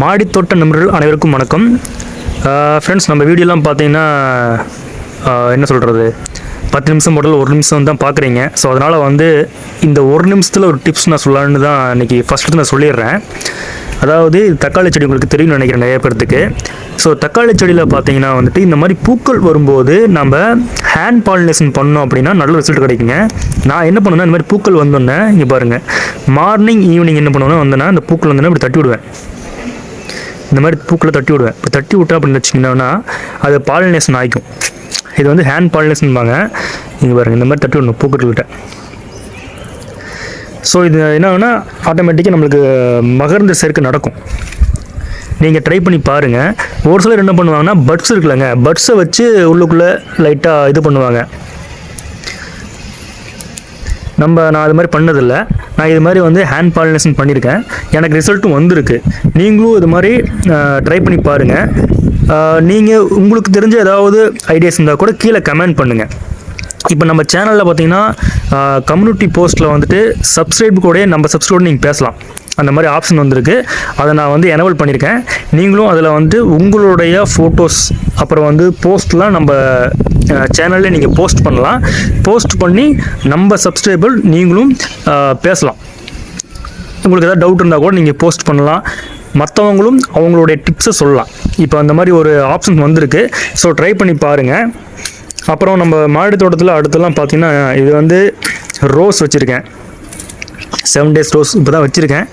மாடித்தோட்ட நண்பர்கள் அனைவருக்கும் வணக்கம். ஃப்ரெண்ட்ஸ் நம்ம வீடியோலாம் பார்த்தீங்கன்னா என்ன சொல்கிறது பத்து நிமிஷம் முதல்ல ஒரு நிமிஷம் தான் பார்க்குறீங்க. ஸோ அதனால் வந்து இந்த ஒரு நிமிஷத்தில் ஒரு டிப்ஸ் நான் சொல்லலான்னு தான் இன்றைக்கி ஃபஸ்ட்டு நான் சொல்லிடுறேன். அதாவது தக்காளி செடி உங்களுக்கு தெரியும்னு நினைக்கிறேன் நிறைய பேர்த்துக்கு. ஸோ தக்காளி செடியில் பார்த்தீங்கன்னா வந்துட்டு இந்த மாதிரி பூக்கள் வரும்போது நம்ம ஹேண்ட் பாலினேஷன் பண்ணோம் அப்படின்னா நல்ல ரிசல்ட் கிடைக்குங்க. நான் என்ன பண்ணுவேன்னா இந்த மாதிரி பூக்கள் வந்தோன்னே இங்கே பாருங்கள் மார்னிங் ஈவினிங் என்ன பண்ணுவேன்னா வந்தேன்னா அந்த பூக்கள் வந்தோன்னே இப்படி தட்டி விடுவேன். இந்த மாதிரி பூக்களை தட்டி விடுவேன். இப்போ தட்டி விட்டா அப்படின்னு வச்சிங்கன்னா அது பாலினேஷன் ஆகிக்கும் இது வந்து ஹேண்ட் பாலினேஷன்பாங்க இங்கே பாருங்க இந்த மாதிரி தட்டி விடணும் பூக்கள்கிட்ட ஸோ இது என்ன ஆட்டோமேட்டிக்காக நம்மளுக்கு மகர்ந்த சேர்க்கை நடக்கும். நீங்கள் ட்ரை பண்ணி பாருங்கள் ஒரு சிலர் என்ன பண்ணுவாங்கன்னா பட்ஸ் இருக்குல்லங்க. பட்ஸை வச்சு உள்ளுக்குள்ளே லைட்டாக இது பண்ணுவாங்க. நம்ம நான் அது மாதிரி பண்ணதில்ல. நான் இது மாதிரி வந்து ஹேண்ட் பாலினேஷன் பண்ணியிருக்கேன் எனக்கு ரிசல்ட்டும் வந்திருக்கு. நீங்களும் இது மாதிரி ட்ரை பண்ணி பாருங்கள் நீங்கள் உங்களுக்கு தெரிஞ்ச ஏதாவது ஐடியாஸ் இருந்தால் கூட கீழே கமெண்ட் பண்ணுங்கள் இப்போ நம்ம சேனலில் பார்த்தீங்கன்னா கம்யூனிட்டி போஸ்ட்டில் வந்துட்டு சப்ஸ்கிரைப் கூட நம்ம சப்ஸ்கிரைப் நீங்கள் பேசலாம். அந்த மாதிரி ஆப்ஷன் வந்திருக்கு. அதை நான் வந்து எனவல் பண்ணியிருக்கேன் நீங்களும் அதில் வந்து உங்களுடைய ஃபோட்டோஸ் அப்புறம் வந்து போஸ்ட்லாம் நம்ம சேனல்லே நீங்கள் போஸ்ட் பண்ணலாம். போஸ்ட் பண்ணி நம்ம சப்ஸ்கிரைபர் நீங்களும் பேசலாம். உங்களுக்கு ஏதாவது டவுட் இருந்தால் கூட நீங்கள் போஸ்ட் பண்ணலாம். மற்றவங்களும் அவங்களுடைய டிப்ஸை சொல்லலாம். இப்போ அந்த மாதிரி ஒரு ஆப்ஷன் வந்திருக்கு. ஸோ ட்ரை பண்ணி பாருங்கள் அப்புறம் நம்ம மாடி தோட்டத்தில் அடுத்தலாம் பார்த்திங்கன்னா இது வந்து ரோஸ் வச்சுருக்கேன். செவன் டேஸ் ரோஸ் இப்போ தான் வச்சுருக்கேன்.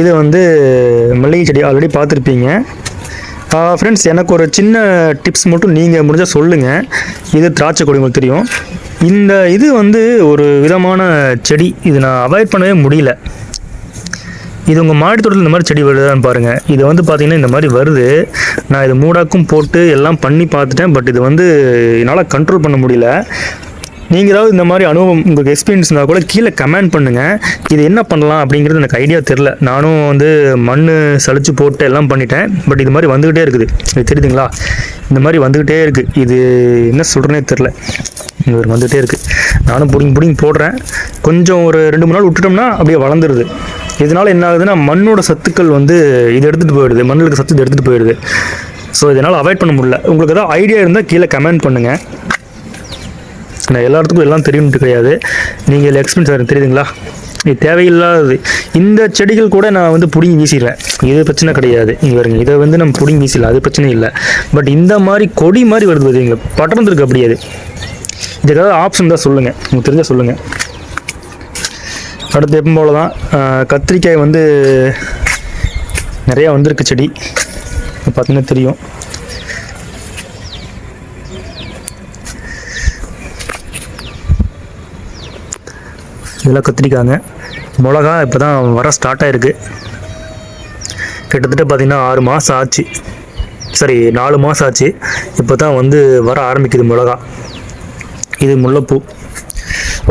இது வந்து மல்லிகை செடி ஆல்ரெடி பார்த்துருப்பீங்க ஃப்ரெண்ட்ஸ் எனக்கு ஒரு சின்ன டிப்ஸ் மட்டும் நீங்கள் முடிஞ்சால் சொல்லுங்கள் இது திராட்சை கொடி உங்களுக்கு தெரியும். இந்த இது வந்து ஒரு விதமான செடி. இது நான் அவாய்ட் பண்ணவே முடியல. இது உங்கள் மாடித்தோட்டத்தில் இந்த மாதிரி செடி வருதான்னு பாருங்கள் இது வந்து பார்த்தீங்கன்னா இந்த மாதிரி வருது. நான் இது மூடாக்கும் போட்டு எல்லாம் பண்ணி பார்த்துட்டேன். பட் இது வந்து என்னால் கண்ட்ரோல் பண்ண முடியல. நீங்கள் ஏதாவது இந்த மாதிரி அனுபவம் உங்களுக்கு எக்ஸ்பீரியன்ஸ் இருந்தால் கூட கீழே கமெண்ட் பண்ணுங்கள் இது என்ன பண்ணலாம் அப்படிங்கிறது எனக்கு ஐடியா தெரில நானும் வந்து மண் சளிச்சு போட்டு எல்லாம் பண்ணிட்டேன். பட் இது மாதிரி வந்துக்கிட்டே இருக்குது. இது தெரியுதுங்களா? இந்த மாதிரி வந்துக்கிட்டே இருக்குது இது என்ன சொல்கிறேனே தெரில இவர் வந்துகிட்டே இருக்குது நானும் பிடிங்கி பிடிங்கி போடுறேன். கொஞ்சம் ஒரு ரெண்டு மூணு நாள் விட்டுட்டோம்னா அப்படியே வளர்ந்துருது. இதனால் என்ன ஆகுதுன்னா மண்ணோட சத்துக்கள் வந்து இது எடுத்துகிட்டு போயிடுது. மண்ணில் இருக்க சத்து இது எடுத்துகிட்டு போயிடுது. ஸோ இதனால் அவாய்ட் பண்ண முடியல. உங்களுக்கு ஏதாவது ஐடியா இருந்தால் கீழே கமெண்ட் பண்ணுங்கள் நான் எல்லாத்துக்கும் எல்லாம் தெரியும்ட்டு கிடையாது. நீங்கள் எக்ஸ்பீரியன்ஸ் எனக்கு தெரியுதுங்களா? இது தேவையில்லாதது. இந்த செடிகள் கூட நான் வந்து பிடிங்கி வீசிடுவேன் இது பிரச்சனை கிடையாது. இங்கே வருங்க இதை வந்து நம்ம பிடிங்கி வீசிடலாம் அது பிரச்சனை இல்லை. பட் இந்த மாதிரி கொடி மாதிரி வருது பார்த்தீங்களா படர்ந்துருக்கு அப்படியே அது. இது ஏதாவது ஆப்ஷன் தான் சொல்லுங்கள் உங்களுக்கு தெரிஞ்சால் சொல்லுங்கள் அடுத்து எப்பவும் போல தான் கத்திரிக்காய் வந்து நிறையா வந்திருக்கு செடி. பார்த்தீங்கன்னா தெரியும். இதெல்லாம் கத்திரிக்காங்க. மிளகா இப்போ தான் வர ஸ்டார்ட் ஆயிருக்கு. கிட்டத்தட்ட பார்த்திங்கன்னா ஆறு மாதம் ஆச்சு. சரி நாலு மாதம் ஆச்சு. இப்போ தான் வந்து வர ஆரம்பிக்குது மிளகா. இது முல்லைப்பூ.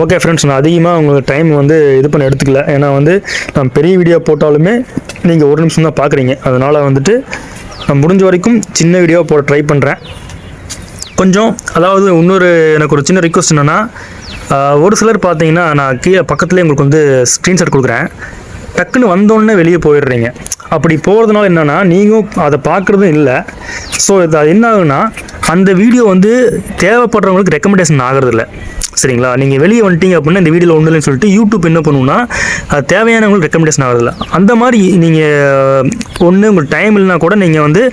ஓகே ஃப்ரெண்ட்ஸ் நான் அதிகமாக உங்களுக்கு டைம் வந்து இது பண்ண எடுத்துக்கல. ஏன்னா வந்து நான் பெரிய வீடியோ போட்டாலுமே நீங்கள் ஒரு நிமிஷம் தான் பார்க்குறீங்க அதனால் வந்துட்டு நான் முடிஞ்ச வரைக்கும் சின்ன வீடியோ போட ட்ரை பண்ணுறேன் கொஞ்சம் அதாவது இன்னொரு எனக்கு ஒரு சின்ன ரிக்வஸ்ட் என்னென்னா ஒரு சிலர் பார்த்தீங்கன்னா நான் கீழே பக்கத்துலேயே உங்களுக்கு வந்து ஸ்க்ரீன்ஷாட் கொடுக்குறேன். டக்குன்னு வந்தோடனே வெளியே போயிடுறீங்க. அப்படி போகிறதுனால என்னென்னா நீங்களும் அதை பார்க்குறதும் இல்லை. ஸோ இது அது என்ன ஆகுன்னா அந்த வீடியோ வந்து தேவைப்படுறவங்களுக்கு ரெக்கமெண்டேஷன் ஆகிறதில்ல. சரிங்களா? நீங்கள் வெளியே வந்துட்டீங்க அப்படின்னா இந்த வீடியோவில் ஒன்றும் இல்லைன்னு சொல்லிட்டு யூடியூப் என்ன பண்ணுன்னா அது தேவையானவங்களுக்கு ரெக்கமெண்டேஷன் ஆகிறதில்ல. அந்த மாதிரி நீங்கள் ஒன்று உங்களுக்கு டைம் இல்லைனா கூட நீங்கள் வந்து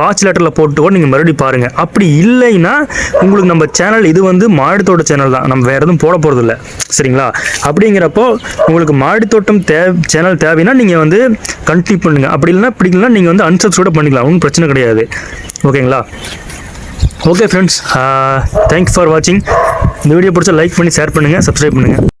வாட்ச் லெட்டரில் போட்டு கூட நீங்கள் மறுபடியும் பாருங்கள் அப்படி இல்லைன்னா உங்களுக்கு நம்ம சேனல் இது வந்து மாடித்தோட்ட சேனல் தான். நம்ம வேறு எதுவும் போட போகிறது இல்லை சரிங்களா? அப்படிங்கிறப்போ உங்களுக்கு மாடித்தோட்டம் தே சேனல் தேவைன்னா நீங்கள் வந்து கண்டினியூ பண்ணுங்கள் அப்படி இல்லைன்னா பிடிக்கலாம் நீங்கள் வந்து unsubscribe பண்ணிக்கலாம். ஒன்றும் பிரச்சனை கிடையாது. ஓகேங்களா? ஓகே ஃப்ரெண்ட்ஸ் தேங்க்ஸ் ஃபார் வாட்சிங் இந்த வீடியோ பிடிச்சா லைக் பண்ணி ஷேர் பண்ணுங்கள் சப்ஸ்கிரைப் பண்ணுங்கள்